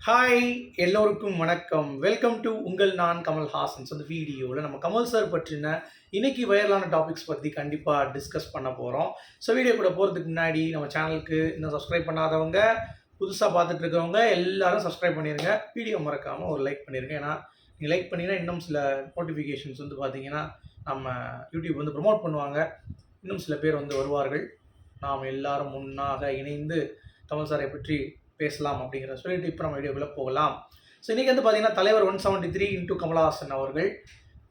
Hi எல்லோருக்கும் வணக்கம். Welcome to உங்கள் நான் கமல் ஹாசன்ஸ் அந்த வீடியோவில் நம்ம கமல் சார் பற்றின இன்னைக்கு வைரலான டாபிக்ஸ் பற்றி கண்டிப்பாக டிஸ்கஸ் பண்ண போகிறோம் ஸோ வீடியோ கூட போகிறதுக்கு முன்னாடி நம்ம சேனலுக்கு இன்னும் சப்ஸ்கிரைப் பண்ணாதவங்க புதுசாக பார்த்துட்டு இருக்கவங்க எல்லாரும் சப்ஸ்கிரைப் பண்ணிடுங்க வீடியோ மறக்காமல் ஒரு லைக் பண்ணிடுங்க ஏன்னா நீங்கள் லைக் பண்ணிங்கன்னா இன்னும் சில நோட்டிஃபிகேஷன்ஸ் வந்து பார்த்தீங்கன்னா நம்ம யூடியூப் வந்து ப்ரொமோட் பண்ணுவாங்க. இன்னும் சில பேர் வந்து வருவார்கள். நாம் எல்லாரும் முன்னாக இணைந்து கமல் சாரை பற்றி பேசலாம் அப்படிங்கிற சொல்லிட்டு இப்போ நம்ம வீடியோக்குள்ளே போகலாம். ஸோ இன்றைக்கி வந்து பார்த்தீங்கன்னா தலைவர் one seventy three into Kamal Haasan அவர்கள்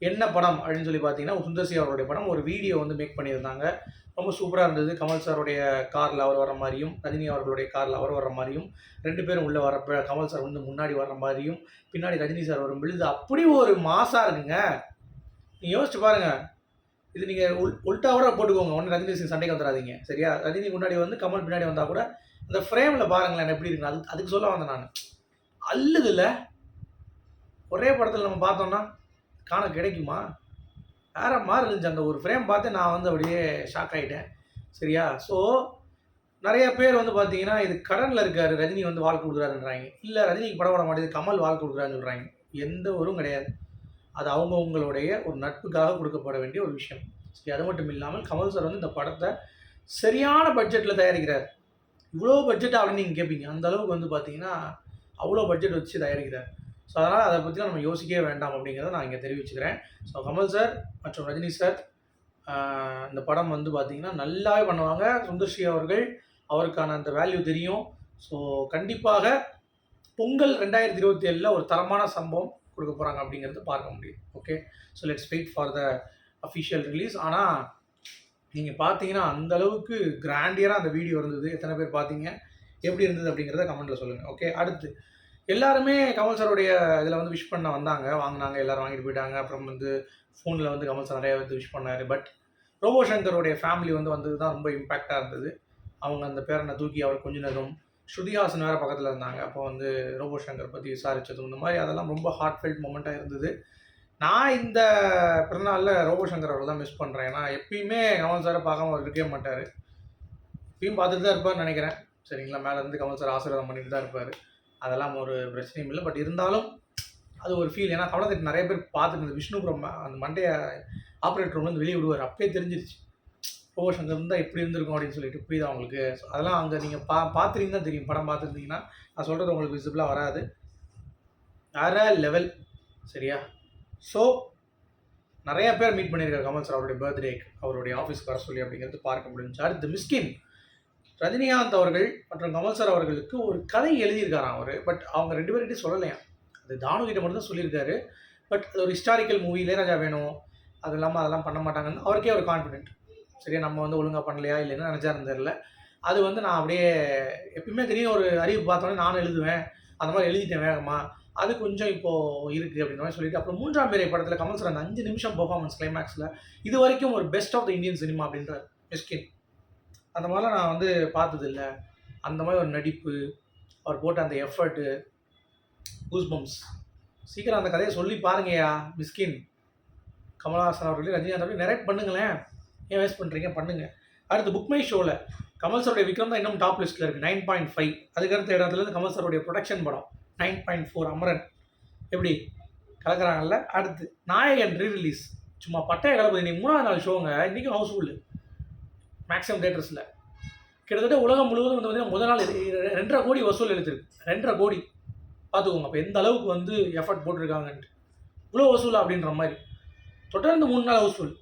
என்ன படம் அப்படின்னு சொல்லி பார்த்தீங்கன்னா சுந்தர்சி அவருடைய படம் ஒரு வீடியோ வந்து மேக் பண்ணியிருந்தாங்க. ரொம்ப சூப்பராக இருந்தது. கமல் சாருடைய காரில் அவர் வர மாதிரியும் ரஜினி அவர்களுடைய காரில் அவர் வர மாதிரியும் ரெண்டு பேரும் உள்ளே வர கமல் சார் வந்து முன்னாடி வர மாதிரியும் பின்னாடி ரஜினி சார் வரும் பொழுது அப்படி ஒரு மாசாக இருக்குங்க. நீங்கள் யோசிச்சு பாருங்கள் இது நீங்கள் உள் உல்ட்டாவோட போட்டுக்கோங்க. ஒன்று ரஜினி சிங் சண்டைக்கு வந்துடாதீங்க சரியா? ரஜினி முன்னாடி வந்து கமல் பின்னாடி வந்தால் கூட அந்த ஃப்ரேமில் பாருங்களேன் எப்படி இருக்கு அதுக்கு அதுக்கு சொல்ல வந்தேன் நான். அல்லுதுல்ல ஒரே படத்தில் நம்ம பார்த்தோம்னா காண கிடைக்குமா? வேற மாதிரி இருந்துச்சு. அந்த ஒரு ஃப்ரேம் பார்த்து நான் வந்து அப்படியே ஷாக் ஆகிட்டேன் சரியா? ஸோ நிறைய பேர் வந்து பார்த்தீங்கன்னா இது கடனில் இருக்கார் ரஜினி வந்து வாழ்க்கை கொடுக்குறாருன்றாங்க. இல்லை ரஜினிக்கு படம் வர மாட்டேது கமல் வாழ்க்கை கொடுக்குறாருன்னு சொல்கிறாங்க எந்த ஒரு கிடையாது. அது அவங்கவுங்களுடைய ஒரு நட்புக்காக கொடுக்கப்பட வேண்டிய ஒரு விஷயம். சரி அது மட்டும் இல்லாமல் கமல் சார் வந்து இந்த படத்தை சரியான பட்ஜெட்டில் தயாரிக்கிறார். இவ்வளோ பட்ஜெட் அப்படின்னு நீங்கள் கேட்பீங்க அந்த அளவுக்கு வந்து பார்த்தீங்கன்னா அவ்வளோ பட்ஜெட் வச்சு தயாரிக்கிறார். ஸோ அதனால் அதை பற்றிலாம் நம்ம யோசிக்கவே வேண்டாம் அப்படிங்கிறத நான் இங்கே தெரிவிச்சுக்கிறேன். ஸோ கமல் சார் மற்றும் ரஜினி சார் இந்த படம் வந்து பார்த்தீங்கன்னா நல்லாவே பண்ணுவாங்க. சுந்தர்ஷி அவர்கள் அவருக்கான அந்த வேல்யூ தெரியும். ஸோ கண்டிப்பாக பொங்கல் ரெண்டாயிரத்தி இருபத்தி ஏழில் ஒரு தரமான சம்பவம் கொடுக்க போகிறாங்க அப்படிங்கிறது பார்க்க முடியும். Okay so let's wait for the official release ஆனால் நீங்கள் பார்த்தீங்கன்னா அந்த அளவுக்கு கிராண்டியராக அந்த வீடியோ இருந்தது. எத்தனை பேர் பார்த்தீங்க எப்படி இருந்தது அப்படிங்கிறத கமெண்ட்டில் சொல்லுங்கள் ஓகே அடுத்து. எல்லாருமே கமல் சாருடைய இதில் வந்து விஷ் பண்ண வந்தாங்க. வாங்கினாங்க எல்லாரும் வாங்கிட்டு போயிட்டாங்க. அப்புறம் வந்து ஃபோனில் வந்து கமல் சார் நிறைய வந்து விஷ் பண்ணார். பட் ரோபோ சங்கருடைய ஃபேமிலி வந்து வந்தது தான் ரொம்ப இம்பேக்டாக இருந்தது. அவங்க அந்த பேரனை தூக்கி அவர் நேரம் ஸ்ருதிஹாசன் வேறு பக்கத்தில் இருந்தாங்க. அப்போ வந்து ரோபோ சங்கர் பற்றி விசாரித்ததும் இந்த மாதிரி அதெல்லாம் ரொம்ப ஹார்ட் ஃபெல்ட் மூமெண்ட்டாக இருந்தது. நான் இந்த பிறநாளில் ரோபோ சங்கர் அவர்கள் தான் மிஸ் பண்ணுறேன் ஏன்னா எப்பயுமே கமல் சாரை பார்க்காம அவர் இருக்கவே மாட்டார். எப்பயும் பார்த்துட்டு தான் இருப்பார்னு நினைக்கிறேன். சரிங்களா? மேலேருந்து கமல் சார் ஆசீர்வாதம் பண்ணிட்டு தான் இருப்பார். அதெல்லாம் ஒரு பிரச்சனையும் இல்லை. பட் இருந்தாலும் அது ஒரு ஃபீல் ஏன்னா கமலத்துக்கு நிறைய பேர் பார்த்துட்டு விஷ்ணுபுரம் அந்த மண்டைய ஆப்ரேட்டர் ரூம் வந்து வெளியே விடுவார். அப்பயே தெரிஞ்சிருச்சு. ரோபோ சங்கர் இருந்தால் எப்படி இருந்திருக்கும் அப்படின்னு சொல்லிட்டு. புரியுதா உங்களுக்கு? அதெல்லாம் அங்கே நீங்கள் பா பார்த்துருந்தீங்க தான் தெரியும். படம் பார்த்துருந்தீங்கன்னா நான் சொல்கிறது உங்களுக்கு விசிபிளாக வராது. வேறு லெவல் சரியா? ஸோ நிறைய பேர் மீட் பண்ணியிருக்காரு கமல் சார் அவருடைய பர்த்டேக்கு அவருடைய ஆஃபீஸ்க்கு வர சொல்லி அப்படிங்கிறது பார்க்க முடிஞ்சு அடுத்து மிஸ்கின் ரஜினிகாந்த் அவர்கள் மற்றும் கமல் சார் அவர்களுக்கு ஒரு கதை எழுதியிருக்காராம் அவர். பட் அவங்க ரெண்டு பேர்கிட்டையும் சொல்லலையா? அது தானு கிட்ட மட்டும் தான் சொல்லியிருக்காரு. பட் அது ஒரு ஹிஸ்டாரிக்கல் மூவி இளையராஜா வேணும். அது இல்லாமல் அதெல்லாம் பண்ண மாட்டாங்கன்னு அவருக்கே ஒரு கான்ஃபிடென்ட் சரியா நம்ம வந்து ஒழுங்காக பண்ணலையா இல்லைன்னு நினச்சா இருந்ததில்ல அது வந்து நான் அப்படியே எப்பயுமே திடீர்னு ஒரு அறிவு பார்த்தோன்னே நானும் எழுதுவேன். அந்த மாதிரி எழுதிட்டேன் வேகமாக அது கொஞ்சம் இப்போது இருக்குது அப்படின்ற மாதிரி சொல்லிட்டு அப்புறம் மூன்றாம் பேரை படத்தில் கமல் சார் அந்த அஞ்சு நிமிஷம் பெர்ஃபார்மன்ஸ் கிளைமேக்ஸில் இது வரைக்கும் ஒரு best of the Indian cinema அப்படின்றார். மிஸ்கின் அந்த மாதிரிலாம் நான் வந்து பார்த்ததில்ல. அந்த மாதிரி ஒரு நடிப்பு அவர் போட்ட அந்த எஃபர்ட்டு கூஸ்பம்ஸ் சீக்கிரம் அந்த கதையை சொல்லி பாருங்கயா மிஸ்கின் கமல்ஹாசன் அவர்களையும் ரஜினிகாந்த் அவர்களையும் நெரேட் பண்ணுங்களேன். ஏன் வேஸ்ட் பண்ணுறீங்க பண்ணுங்க. அடுத்து புக்மை ஷோவில் கமல் சாருடைய விக்ரம் தான் இன்னும் டாப் லிஸ்ட்டில் இருக்குது நைன் பாயிண்ட் ஃபைவ் அதுக்கடுத்த இடத்துல இருந்து கமல் சாருடைய ப்ரொடக்ஷன் படம். Nine point four Amaran. எப்படி? கலக்கிறாங்கல்ல? அடுத்து நாயகன் ரீ ரிலீஸ் சும்மா பட்டைய கலப்பது இன்னைக்கு மூணாவது நாள் ஷோங்க இன்றைக்கும் ஹவுஸ்ஃபுல்லு மேக்ஸிமம் தேட்டர்ஸில் கிட்டத்தட்ட உலகம் முழுவதும் வந்து பார்த்தீங்கன்னா முதல் நாள் ரெண்டரை கோடி வசூல் எழுத்திருக்கு ரெண்டரை கோடி. பார்த்துக்கோங்க. அப்போ எந்த அளவுக்கு வந்து எஃபர்ட் போட்டிருக்காங்கன்ட்டு. இவ்வளோ வசூல் அப்படின்ற மாதிரி. தொடர்ந்து மூணு நாள் ஹவுஸ்ஃபுல்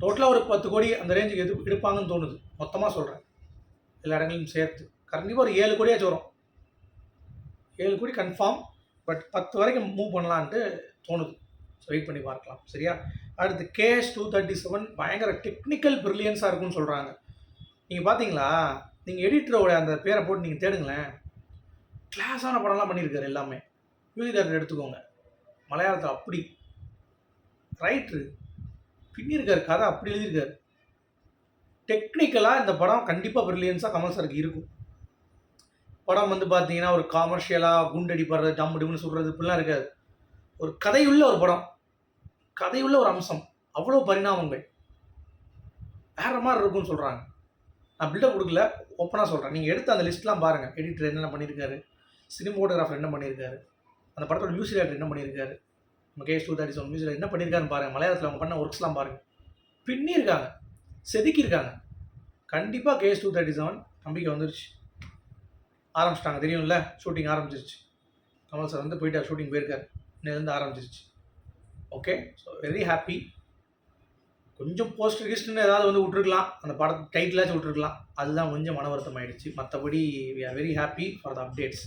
டோட்டலாக ஒரு பத்து கோடி அந்த ரேஞ்சுக்கு எது எடுப்பாங்கன்னு தோணுது. மொத்தமாக சொல்கிறேன் எல்லா இடங்களையும் சேர்த்து. கண்டிப்பாக ஒரு ஏழு கோடியாச்சும் வரும். ஏழு கோடி கன்ஃபார்ம் பட் பத்து வரைக்கும் மூவ் பண்ணலான்ட்டு தோணுது. ஸோ வெயிட் பண்ணி பார்க்கலாம். சரியா? அடுத்து கேஎஸ் டூ தேர்ட்டி செவன் பயங்கர டெக்னிக்கல் ப்ரில்லியன்ஸாக இருக்கும்னு சொல்கிறாங்க நீங்கள் பார்த்தீங்களா நீங்கள் எடிட்டரோட அந்த பேரை போட்டு நீங்கள் தேடுங்களேன். கிளாஸான படம்லாம் பண்ணியிருக்காரு எல்லாமே. யூனிதர் எடுத்துக்கோங்க. மலையாளத்தில் அப்படி. ரைட்ரு பின்னிருக்காரு கதை அப்படி எழுதியிருக்காரு. டெக்னிக்கலாக இந்த படம் கண்டிப்பாக ப்ரில்லியன்ஸாக கமல் சாருக்கு இருக்கும். படம் வந்து பார்த்தீங்கன்னா ஒரு காமர்ஷியலாக குண்டடிப்படுறது டம் டிம்னு சொல்கிறது இப்படிலாம் இருக்காது. ஒரு கதையுள்ள ஒரு படம். கதையுள்ள ஒரு அம்சம். அவ்வளோ பரிணாமங்கள். வேற மாதிரி இருக்கும்னு சொல்கிறாங்க நான் பில்டப் கொடுக்கல. ஓப்பனாக சொல்கிறேன் நீங்கள் எடுத்து அந்த லிஸ்ட்லாம் பாருங்கள் எடிட்டர் என்னென்ன பண்ணியிருக்காரு சினிமோட்டோகிராஃபர் என்ன பண்ணியிருக்காரு அந்த படத்தோட மியூசிக் டைரக்டர் என்ன பண்ணியிருக்காரு நம்ம டூ தேர்ட்டி செவன் மியூசிக் என்ன பண்ணியிருக்காருன்னு பாருங்கள் மலையாளத்தில் அவங்க பண்ண ஒர்க்ஸ்லாம் பாருங்கள் பின்னியிருக்காங்க செதுக்கியிருக்காங்க. கண்டிப்பாக கேஎஸ் டூ தேர்ட்டி செவன் நம்பிக்கை வந்துருச்சு. ஆரம்பிச்சிட்டாங்க. தெரியும்ல? ஷூட்டிங் ஆரம்பிச்சிருச்சு. கமல் சார் வந்து போயிட்டார் ஷூட்டிங் போயிருக்கார். இன்னிலேருந்து ஆரம்பிச்சிருச்சு. ஓகே ஸோ வெரி ஹாப்பி கொஞ்சம் போஸ்ட் கிஸ்ட்னு ஏதாவது வந்து விட்ருக்கலாம் அந்த படத்து டைட்டிலாச்சும் விட்ருக்கலாம் அதுதான் கொஞ்சம் மன வருத்தம் ஆயிடுச்சு. மற்றபடி we are very happy for the updates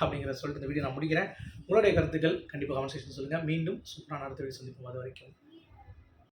அப்படிங்கிறத சொல்லிட்டு இந்த வீடியோ நான் முடிக்கிறேன். உங்களுடைய கருத்துக்கள் கண்டிப்பாக கான்வர்சேஷன் சொல்லுங்கள் மீண்டும் சூப்பரான அடுத்த வீடியோ சந்திப்போம். அது வரைக்கும்.